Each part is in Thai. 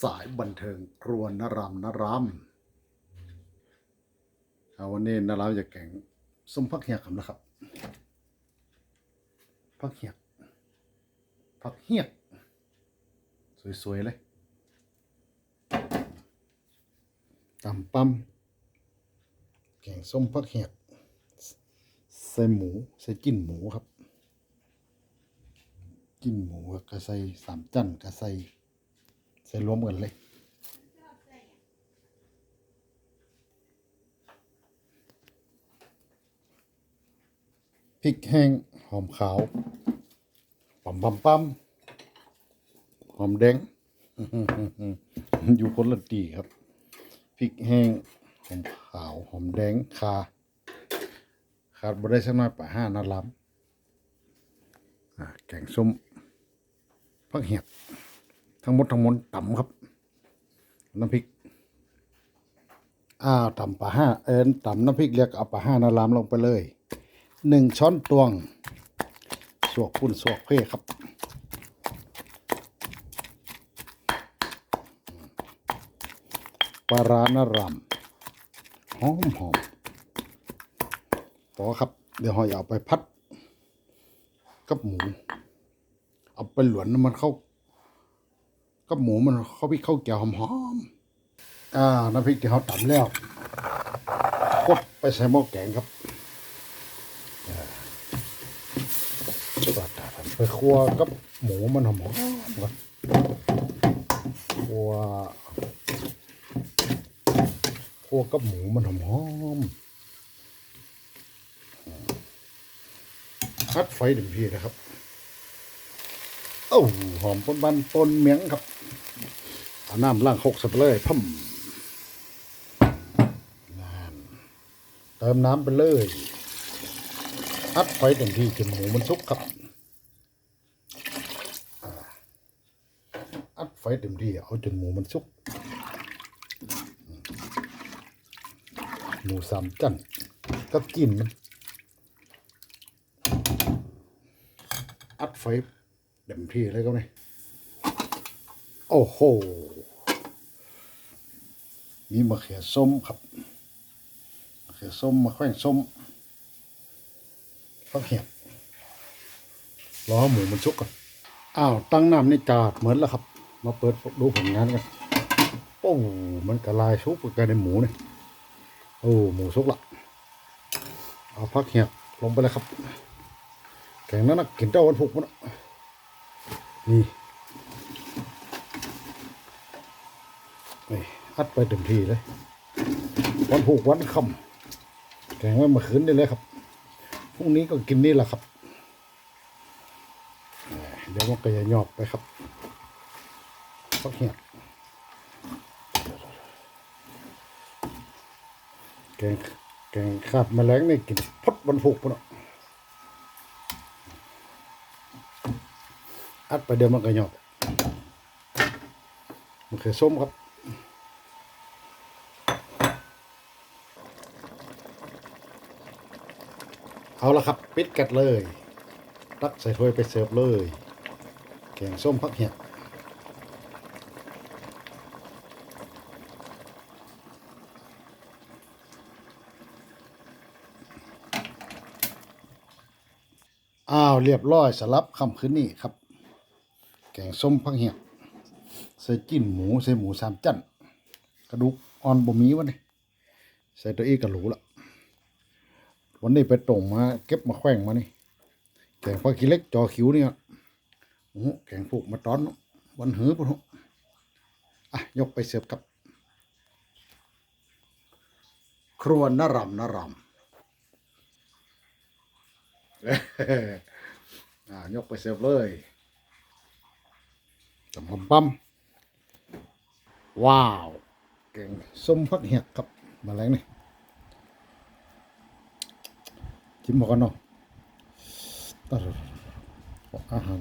สายบันเทิงครัวนรำนรำเอาวันนี้นรำจะแข่งส้มพักเหียกครับนะครับพักเหียกพักเหียก สวย ๆ เลยตำปั๊มแกงส้มพักเหียกใส่หมูใส่จิ้นหมูครับ จิ้นหมูก็ใส่สามจันก็ใส่ ใส่รวมกันเลย พริกแห้ง หอมขาวปั๊มปั๊มปั๊มหอมแดง อยู่คนละตีครับ พริกแห้ง หอมขาว หอมแดงคาขาดบ่ได้สักหน้อยป่าห้านาล้ำแกงส้มผักเหียก ทั้งหมดทั้งมวลต่ำครับ น้ำพริกอ้าวต่ำป่าห้าเอ็นต่ำน้ำพริกเรียกเอาป่าห้านาล้ำลงไปเลยหนึ่งช้อนตวงสวกพุ่นสวกเพ่ครับปลาร้านารำหอมหอมต่อครับเดี๋ยวหอยเอาไปพัด กับหมู เอาไปหลวนน้ำมันเข้า กับหมูมันเข้าพริกเข้าแก้วหอมๆอ่าน้ำพริกที่เขาตำแล้วกดไปใส่หม้อแกงครับไปคั่วกับหมูมันหอมๆก่อนคั่วคั่วกับหมูมันหอมๆพัดไฟเต็มที่นะครับ เอ้าหอมปนบันปนเมียงครับ น้ำล้างหกสับเลยพัมนั่นเติมน้ำไปเลยพัดไฟเต็มที่จนหมูมันสุกครับอัดไฟเต็มที่เอาจนหมูมันสุก หมูสามจันกับกินมันอัดไฟเต็มที่เลยก็ไงโอ้โห มีมะเขือส้มครับมะเขือส้มมะแขว้งส้มฟักเห็ดรอให้หมูมันสุกก่อนอ้าวตั้งน้ำในจาดเหมือนแล้วครับ มาเปิดดูผลงานกันโอ้มันกระลายชุบกันในหมูเนี่ยโอ้หมูสุกละเอาพักเหียกลงไปเลยครับแกงนั้นนะกินเจ้าวันพุกมันน่ นี่อัดไปเต็มที่เลย วันพุกวันค่ำแกงไว้มื่อคืนได้เลยครับ พรุ่งนี้ก็กินนี่แหละครับ เดี๋ยวมันก็จะหยอบไปครับพักเหียแกงแกงขาดแมลงนี่กินพดบรรพุกปุ่นอะอัดไปเดี๋ยวมันก็หยอบมันคือส้มครับ เอาละครับ ปิดกัดเลยตักใส่ถ้วยไปเสิร์ฟเลย แกงส้มพักเห็ดอ้าวเรียบร้อยสลับคำคืนนี้ครับ แกงส้มพักเห็ดใส่จิ้นหมูใส่หมูสามจั่นกระดูกอ่อนบ่มีวะเนี่ยใส่ตัวอีกกระหรูละ วันนี้ไปตรงมา เก็บมาแขว้งมานี่แกงผักขี้เล็กจอคิวเนี่ยโอ้แกงผูกมาตอนวันหือปุ่นอะยกไปเสิร์ฟกับ ครัวนรำนรำเอ้ยอะยกไปเสิร์ฟเลยจำพมปั๊มว้าวแกงส้มผักเห็ดครับมาแรงนี่ จิ้มหมอกันเนาะตลอดอาหาร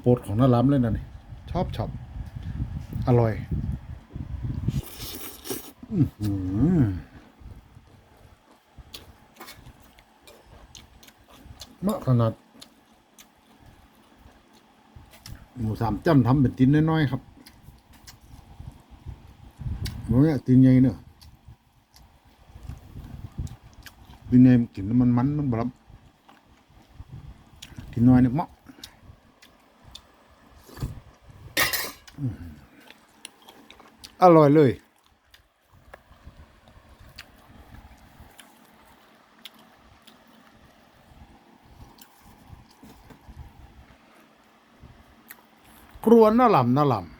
โปรดของน้าล้ำเลยนะนี่ชอบชอบอร่อยอื้อหือมากขนาด หมูสามจ้ำทำเป็นชิ้นน้อยๆครับโอ้ยตีนใหญ่เนอะ ตีนใหญ่มันกินมันมันมันบลับกินน้อยเนี่ยเหมาะอืมอร่อยเลย ครัวน่าลำน่าลำ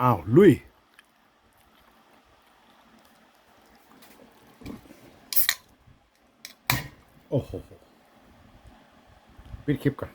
อ้าว ลุย โอ้โห ปิดคลิปก่อน